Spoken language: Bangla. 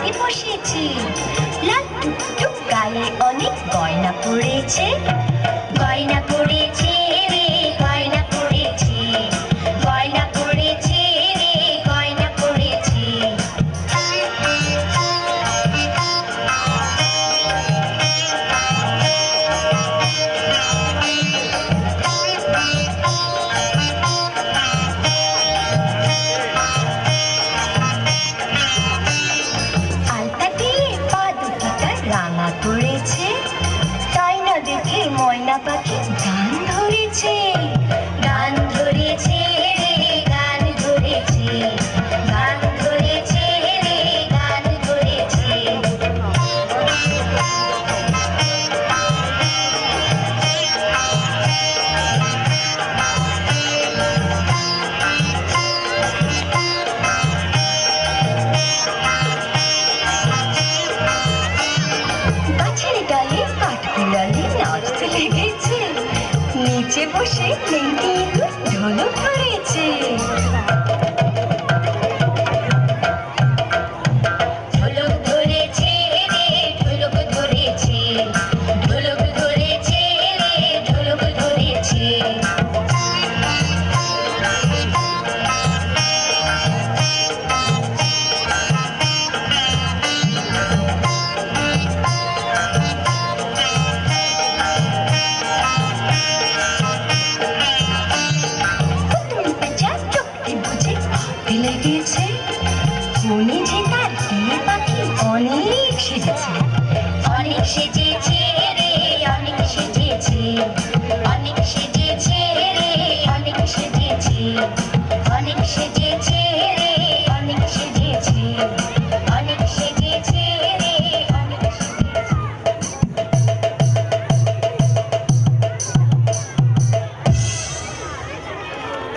গাছে বসেছে। লাল টুকটুক গায়ে অনেক গয়না পড়েছে। গয়না পড়েছে দেখেছি নিচে বসে ঢোলক ধরেছে। হাতে লেগেছে মনে যে তার দিয়ে পাখি অনেক সেজেছে। অনেক সেজেছে রে অনেক সেজেছে।